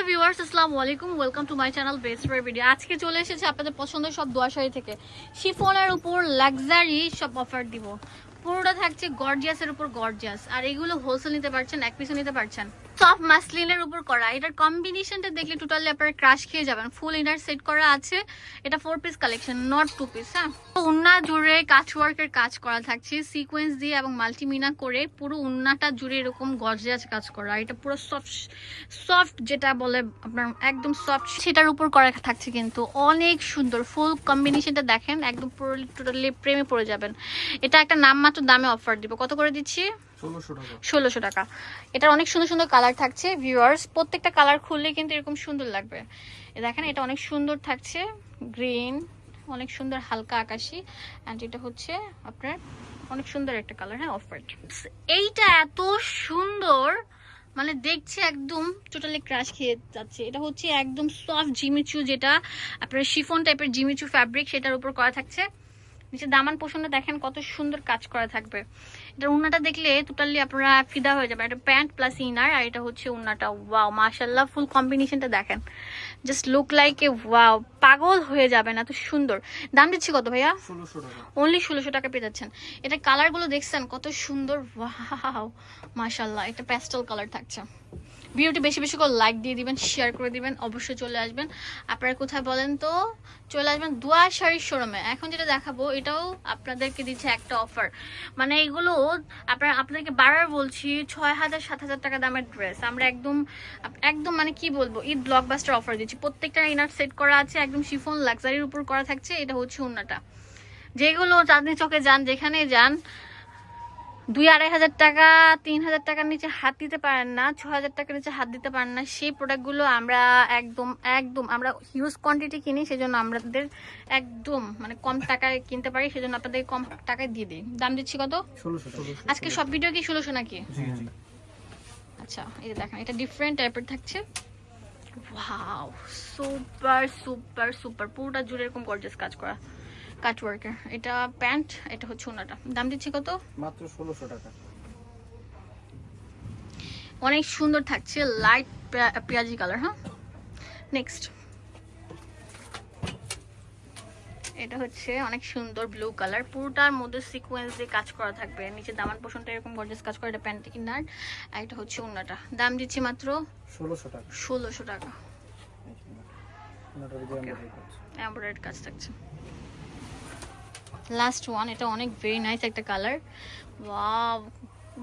Hello viewers, আসসালামু আলাইকুম। Welcome to my channel best for video আজকে চলে এসেছে আপনাদের পছন্দের সব দোয়া শাড়ি থেকে। শিফনের উপর লাক্সারি সব অফার দিব। পুরোটা থাকছে গর্জিয়াসের উপর গর্জিয়াস আর এগুলো হোলসেল নিতে পারছেন, এক পিসও নিতে পারছেন। সফট মাসলিনের উপর করা। এটার কম্বিনেশনটা দেখলে টোটালি আপনারা ক্রাশ খেয়ে যাবেন। ফুল ইনার সেট করা আছে। এটা four piece collection not two piece হ্যাঁ? উন্না জুড়ে কাচওয়ার্কের কাজ করা থাকছে। সিকোয়েন্স দিয়ে এবং মাল্টিমিনা করে পুরো উন্নাটা জুড়ে এরকম গর্জিয়াস কাজ করা। এটা পুরো সফট সফট যেটা বলে আপনার একদম সফট সেটার উপর করা থাকছে কিন্তু। অনেক সুন্দর। ফুল কম্বিনেশনটা দেখেন, একদম পুরো টোটালি প্রেমে পড়ে যাবেন। এটা একটা নামমাত্র দামে অফার দিব। কত করে দিচ্ছি? ষোলোশো টাকা। ষোলোশো টাকা। এটার অনেক সুন্দর সুন্দর কালার থাকছে ভিউয়ার্স প্রত্যেকটা কালার খুললে কিন্তু এরকম সুন্দর লাগবে। দেখেন এটা অনেক সুন্দর থাকছে গ্রিন অনেক সুন্দর হালকা আকাশি। অ্যান্ড এটা হচ্ছে আপনার অনেক সুন্দর একটা কালার হ্যাঁ অফ হোয়াইট এইটা এত সুন্দর মানে দেখছে একদম টোটালি ক্রাশ খেয়ে যাচ্ছে। এটা হচ্ছে একদম সফট জিমিচু যেটা আপনার শিফন টাইপের জিমিচু ফ্যাব্রিক সেটার উপর করা থাকছে। নিচে দামান পোষণে দেখেন কত সুন্দর কাজ করা থাকবে। এটা উন্নাটা দেখলে টোটালি আপনারা ফিদা হয়ে যাবে এটা প্যান্ট প্লাস ইনার আর এটা হচ্ছে উন্নাটা ওয়াও মাশাল্লাহ ফুল কম্বিনেশনটা দেখেন। Just look like a wow পাগল হয়ে যাবেন এত সুন্দর। দাম দিচ্ছি কত ভাইয়া? অনলি ষোলোশো টাকা পেয়ে যাচ্ছেন। এটা কালারগুলো দেখছেন কত সুন্দর ওয়াও মাশাল্লাহ এটা প্যাস্টেল কালার থাকছে। ভিডিওটি বেশি বেশি করে লাইক দিয়ে দিবেন শেয়ার করে দিবেন, অবশ্যই চলে আসবেন। আপনারা কোথায় বলেন তো? চলে আসবেন দোয়া শাড়ির শোরুমে। এখন যেটা দেখাবো, এটাও আপনাদেরকে দিচ্ছে একটা অফার মানে এগুলো আপনার, আপনাদেরকে বারবার বলছি, ছয় হাজার, সাত হাজার টাকা দামের ড্রেস আমরা একদম একদম মানে কি বলব, ঈদ ব্লকবাস্টার অফার দিচ্ছি। প্রত্যেকটা ইনার সেট করা আছে, একদম শিফন লাক্সারির উপর করা থাকছে, এটা হচ্ছে উন্নাটা যেগুলো চাঁদনি চকে যান যেখানে যান দুই আড়াই হাজার টাকা তিন হাজার টাকার নিচে হাত দিতে পারেন না ছ হাজার টাকার নিচে হাত দিতে পারেন না। সেই প্রোডাক্টগুলো আমরা একদম একদম আমরা হিউজ কোয়ান্টিটি কিনি সেজন্য আমাদের একদম মানে কম টাকায় কিনতে পারি সেজন্য আপনাদের কম টাকায় দিয়ে দিই। দাম দিচ্ছি কত? আজকে সব ভিডিও কি ষোলোশো নাকি? আচ্ছা এই যে দেখেন এটা ডিফারেন্ট টাইপের থাকছে। ওয়াও সুপার সুপার সুপার পুরোটা জুড়ে এরকম গর্জাস কাজ করা। কাটওয়ার্কের। এটা প্যান্ট এটা হচ্ছে ওনাটা। দাম দিচ্ছি কত? মাত্র ষোলোশো টাকা। অনেক সুন্দর থাকছে লাইট পেঁয়াজি কালার হ্যাঁ? নেক্সট এটা হচ্ছে অনেক সুন্দর ব্লু কালার পুরোটার মধ্যে সিকোয়েন্স দিয়ে কাজ করা থাকবে। নিচে দামান পোষণটা এরকম গর্জাস কাজ করা এটা প্যান্ট ইনার। আর এটা হচ্ছে ওনাটা। দাম দিচ্ছি মাত্র ষোলোশো টাকা। ষোলোশো টাকা। এমব্রয়েড কাজ থাকছে। লাস্ট ওয়ান এটা অনেক ভেরি নাইস একটা কালার ওয়াও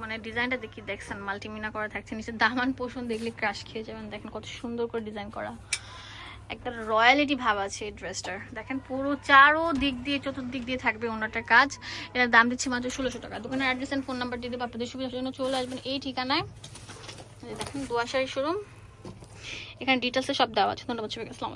মানে ডিজাইনটা দেখি, দেখছেন মাল্টিমিনা করা থাকছে, নিচে দামান পোষণ দেখলে ক্রাশ খেয়ে যাবেন। দেখেন কত সুন্দর করে ডিজাইন করা। একটা রয়্যালিটি ভাব আছে এই ড্রেসটার দেখেন পুরো চারো দিক দিয়ে, চতুর্দিক দিয়ে থাকবে ওনাটার কাজ। এটার দাম দিচ্ছি মাত্র ষোলোশো টাকা। দোকানের অ্যাড্রেস অ্যান্ড ফোন নাম্বার দিয়ে দেবো, আপনাদের সুবিধার জন্য চলে আসবেন এই ঠিকানায়। দেখেন, দোয়াশারি শোরুম এখানে ডিটেলসে সব দেওয়া আছে। ধন্যবাদ সবাইকে, আসসালামু